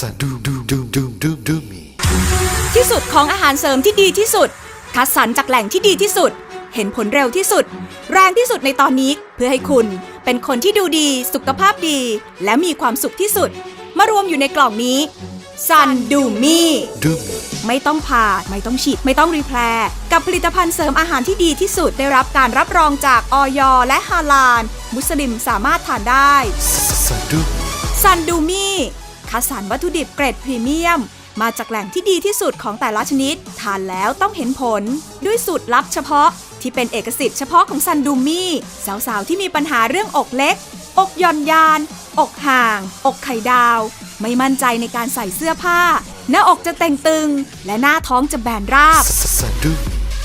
sa do do do do do do me ที่สุดของอาหารเสริมที่ดีที่สุด คัดสรรจากแหล่งที่ดีที่สุด เห็นผลเร็วที่สุด แรงที่สุดในตอนนี้เพื่อให้คุณเป็นคนที่ดูดีสุขภาพดี และมีความสุขที่สุด มารวมอยู่ในกล่องนี้ซันดูมี่ไม่ต้องผ่าไม่ต้องฉีด ไม่ต้องรีแพร์กับผลิตภัณฑ์เสริมอาหารที่ดีที่สุดได้รับการรับรองจากออยและฮาลาล มุสลิมสามารถทานได้ซันดูมี่ คัดสรรวัตถุดิบเกรดพรีเมียม มาจากแหล่งที่ดีที่สุดของแต่ละชนิด ทานแล้วต้องเห็นผล ด้วยสูตรลับเฉพาะ ที่เป็นเอกสิทธิ์เฉพาะของซันดูมี่สาวๆ ที่มีปัญหาเรื่องอกเล็ก อกหย่อนยาน อกห่าง อกไข่ดาว ไม่มั่นใจในการใส่เสื้อผ้า หน้าอกจะเต่งตึง และหน้าท้องจะแบนราบ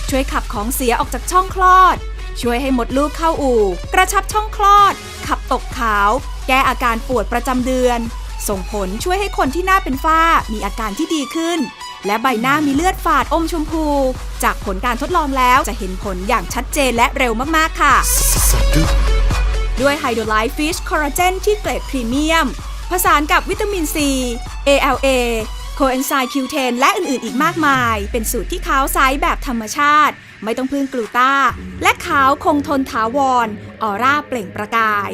ช่วยขับของเสียออกจากช่องคลอด ช่วยให้หมดลูกเข้าอู่ กระชับช่องคลอด ขับตกขาว แก้อาการปวดประจำเดือน ส่งผลช่วยให้คนที่หน้าเป็นฝ้ามีอาการที่ดีขึ้น และใบหน้ามีเลือดฝาดอมชมพู จากผลการทดลองแล้วจะเห็นผลอย่างชัดเจนและเร็วมาก ๆ ค่ะ ด้วยไฮโดรไลฟ์ฟิชคอลลาเจนที่เกรดพรีเมียม ผสานกับวิตามินซี ALA โคเอนไซม์คิวเทนและอื่น ๆ อีกมากมาย เป็นสูตรที่ขาวใสแบบธรรมชาติ ไม่ต้องพึ่งกลูตาและขาวคงทนถาวรออร่าเปล่งประกาย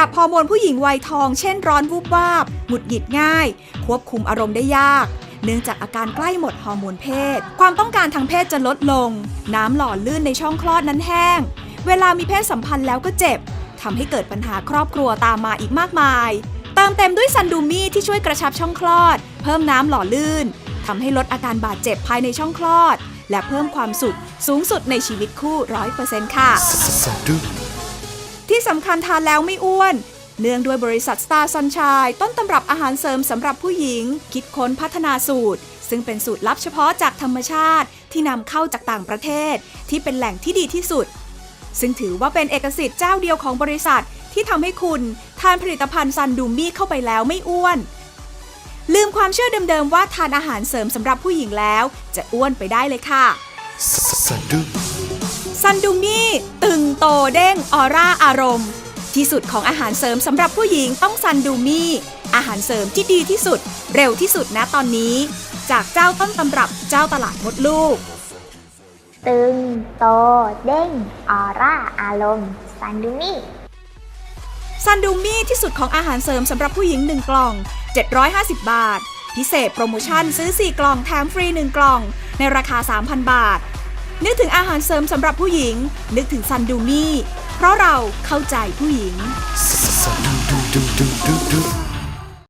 รับฮอร์โมนผู้หญิงวัยทอง เช่นร้อนวูบวาบ หงุดหงิดง่าย ควบคุมอารมณ์ได้ยาก เนื่องจากอาการใกล้หมดฮอร์โมนเพศ ความต้องการทางเพศจะลดลง น้ำหล่อลื่นในช่องคลอดนั้นแห้ง เวลามีเพศสัมพันธ์แล้วก็เจ็บทำให้เกิดปัญหาครอบครัวตามมาอีกมากมาย เติมเต็มด้วยซันดูมี่ที่ช่วยกระชับช่องคลอด เพิ่มน้ำหล่อลื่นทำให้ลดอาการบาดเจ็บภายในช่องคลอด และเพิ่มความสุขสูงสุดในชีวิตคู่100%ค่ะ sa do me ที่สำคัญทานแล้วไม่อ้วน เนื่องด้วยบริษัท Star Sunshine ต้นตำรับอาหารเสริมสำหรับผู้หญิง คิดค้นพัฒนาสูตร ซึ่งเป็นสูตรลับเฉพาะจากธรรมชาติที่นำเข้าจากต่างประเทศ ที่เป็นแหล่งที่ดีที่สุด ซึ่งถือว่าเป็นเอกสิทธิ์เจ้าเดียวของบริษัทที่ทำให้คุณทานผลิตภัณฑ์ซันดูมี่เข้าไปแล้วไม่อ้วน ลืมความเชื่อเดิมๆว่าทานอาหารเสริมสำหรับผู้หญิงแล้ว จะอ้วนไปได้เลยค่ะซันดูมี่ โตเด้งออร่าอารมณ์ ที่สุดของอาหารเสริมสำหรับผู้หญิงต้องซันดูมี่ อาหารเสริมที่ดีที่สุด เร็วที่สุดนะตอนนี้ จากเจ้าต้นตำรับเจ้าตลาดมดลูก ตึง โต เด้ง ออร่า อารมณ์ ซันดูมี่ ซันดูมี่ที่สุดของอาหารเสริมสำหรับผู้หญิง 1 กล่อง 750 บาท พิเศษโปรโมชั่นซื้อ 4 กล่องแถมฟรี 1 กล่อง ในราคา 3,000 บาท นึกถึงอาหารเสริมสำหรับผู้หญิง นึกถึงซันดูมี่ เพราะเราเข้าใจผู้หญิง sa do do do do